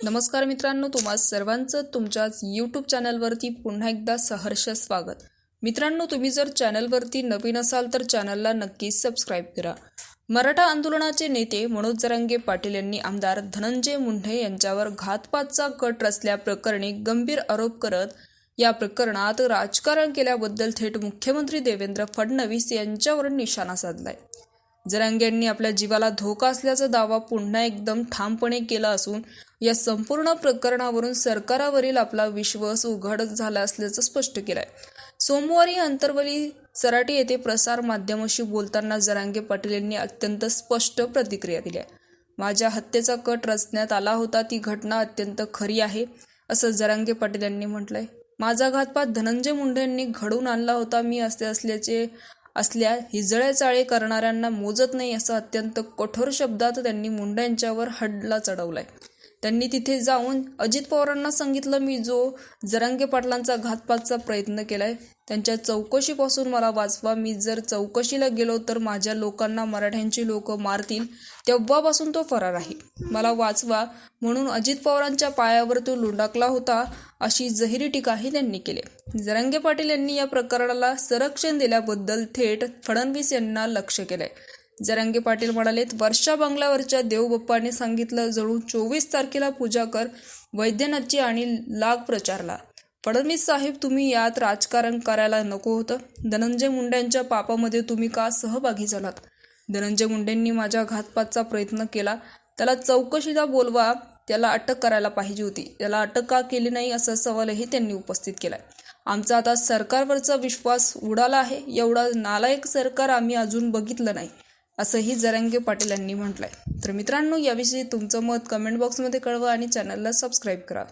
नमस्कार मित्रांनो तुम्हा सर्वांचं तुमच्याच यूट्यूब चॅनलवरती पुन्हा एकदा सहर्ष स्वागत. मित्रांनो तुम्ही जर चॅनलवरती नवीन असाल तर चॅनलला नक्कीच सबस्क्राईब करा. मराठा आंदोलनाचे नेते मनोज जरांगे पाटील यांनी आमदार धनंजय मुंढे यांच्यावर घातपातचा कट रचल्याप्रकरणी गंभीर आरोप करत या प्रकरणात राजकारण केल्याबद्दल थेट मुख्यमंत्री देवेंद्र फडणवीस यांच्यावर निशाणा साधलाय. जरांगे यांनी आपल्या जीवाला धोका असल्याचा दावा पुन्हा एकदम ठामपणे केला असून या संपूर्ण प्रकरणावरून सरकारावरील आपला विश्वास उघड झाला असल्याचं स्पष्ट केलंय. सोमवारी अंतरवली सराटी येथे प्रसार माध्यमाशी बोलताना जरांगे पाटील यांनी अत्यंत स्पष्ट प्रतिक्रिया दिली आहे. माझ्या हत्येचा कट रचण्यात आला होता ती घटना अत्यंत खरी आहे असं जरांगे पाटील यांनी म्हटलंय. माझा घातपात धनंजय मुंडे यांनी घडवून आणला होता मी असे असल्याचे असल्या हिजळ्याचाळे करणाऱ्यांना मोजत नाही असं अत्यंत कठोर शब्दात त्यांनी मुंडे यांच्यावर हडला चढवलाय. त्यांनी तिथे जाऊन अजित पवारांना सांगितलं मी जो जरांगे पाटलांचा घातपातचा प्रयत्न केलाय त्यांच्या चौकशीपासून मला वाचवा. मी जर चौकशीला गेलो तर माझ्या लोकांना मराठ्यांची लोक मारतील. तेव्हापासून तो फरार आहे. मला वाचवा. म्हणून अजित पवारांच्या पायावर तो लुंडाकला होता अशी जहिरी टीकाही त्यांनी केली. जरांगे पाटील यांनी या प्रकरणाला संरक्षण दिल्याबद्दल थेट फडणवीस यांना लक्ष केलंय. जरांगे पाटील म्हणालेत वर्षा बंगल्यावरच्या देवबाप्पाने सांगितलं जणू चोवीस तारखेला पूजा कर वैद्यनाथची आणि लाग प्रचारला. फडणवीस साहेब तुम्ही यात राजकारण करायला नको होतं. धनंजय मुंडेंच्या पापामध्ये तुम्ही का सहभागी झालात धनंजय मुंडेंनी माझ्या घातपातचा प्रयत्न केला. त्याला चौकशीला बोलवा त्याला अटक करायला पाहिजे होती. त्याला अटक का केली नाही असा सवालही त्यांनी उपस्थित केला आमचा आता सरकारवरचा विश्वास उडाला आहे. एवढा नालायक सरकार आम्ही अजून बघितलं नाही. असंही जरांगे पाटील यांनी म्हटलंय. तर मित्रांनो याविषयी तुमचं मत कमेंट बॉक्समध्ये कळवा आणि चॅनलला सबस्क्राईब करा.